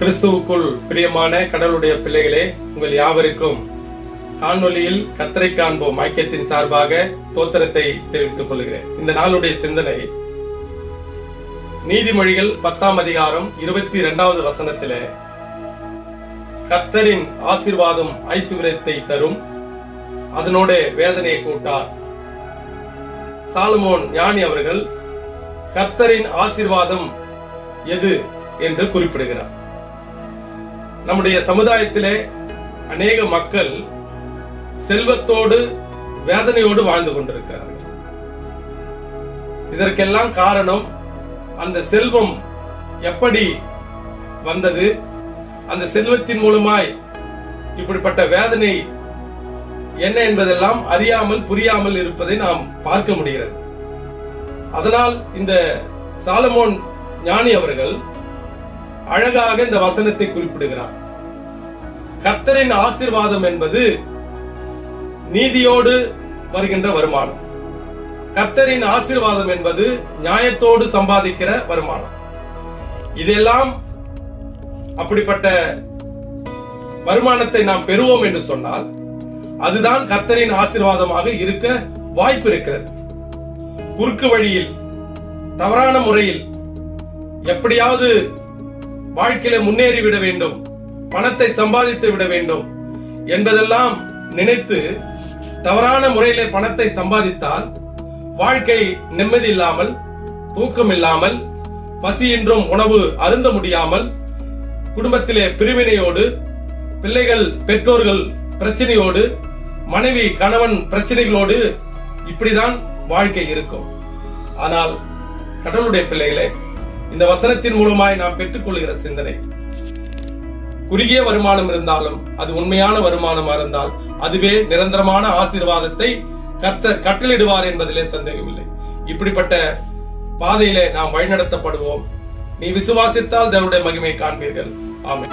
கிறிஸ்துவுக்குள் பிரியமான கடவுளுடைய பிள்ளைகளே உங்கள் யாவருக்கும் காணொலியில் கத்தரை காண்போம் ஐக்கியத்தின் சார்பாக தோத்திரத்தை தெரிவித்துக் கொள்கிறேன். இந்த நாளுடைய சிந்தனை நீதிமொழிகள் பத்தாம் அதிகாரம் இருபத்தி இரண்டாவது வசனத்திலே கத்தரின் ஆசிர்வாதம் ஐசுவரத்தை தரும் அதனோட வேதனையை கூட்டார். சாலமோன் ஞானி அவர்கள் கர்த்தரின் ஆசீர்வாதம் எது என்று குறிப்பிடுகிறார். நம்முடைய சமுதாயத்திலே அநேக மக்கள் செல்வத்தோடு வேதனையோடு வாழ்ந்து கொண்டிருக்கிறார்கள். இதற்கெல்லாம் காரணம் அந்த செல்வம் எப்படி வந்தது? அந்த செல்வத்தின் மூலமாய் இப்படிப்பட்ட வேதனை என்ன என்பதெல்லாம் அறியாமல் புரியாமல் இருப்பதை நாம் பார்க்க முடிகிறது. அதனால் இந்த சாலமோன் ஞானி அவர்கள் அழகாக இந்த வசனத்தை குறிப்பிடுகிறார். கர்த்தரின் ஆசிர்வாதம் என்பது நீதியோடு வருகின்ற வருமானம். கர்த்தரின் ஆசிர்வாதம் என்பது நியாயத்தோடு சம்பாதிக்கிற வருமானம். இதெல்லாம் அப்படிப்பட்ட வருமானத்தை நாம் பெறுவோம் என்று சொன்னால் அதுதான் கர்த்தரின் ஆசிர்வாதமாக இருக்க வாய்ப்பு இருக்கிறது. குறுக்கு வழியில் தவறான முறையில் எப்படியாவது வாழ்க்கையில முன்னேறி விட வேண்டும். பணத்தை சம்பாதித்து விட வேண்டும் என்பதெல்லாம் நினைத்து தவறான முறையில் பணத்தை சம்பாதித்தால் வாழ்க்கை நிம்மதி இல்லாமல் தூக்கம் இல்லாமல் பசியின்றும் உணவு அருந்த முடியாமல் குடும்பத்திலே பிரிவினையோடு பிள்ளைகள் பெற்றோர்கள் பிரச்சனையோடு மனைவி கணவன் பிரச்சனைகளோடு இப்படிதான் வாழ்க்கை இருக்கும். ஆனால் கடவுளுடைய பிள்ளைகளே இந்த வசனத்தின் மூலமாய் நாம் பெற்றுக்கொள்கிற சிந்தனை குறுகிய வருமானம் இருந்தாலும் அது உண்மையான வருமானமா இருந்தால் அதுவே நிரந்தரமான ஆசீர்வாதத்தை கத்த கட்டளிடுவார் என்பதிலே சந்தேகமில்லை. இப்படிப்பட்ட பாதையிலே நாம் வழிநடத்தப்படுவோம். நீ விசுவாசித்தால் தேவனுடைய மகிமை காண்பீர்கள். ஆமை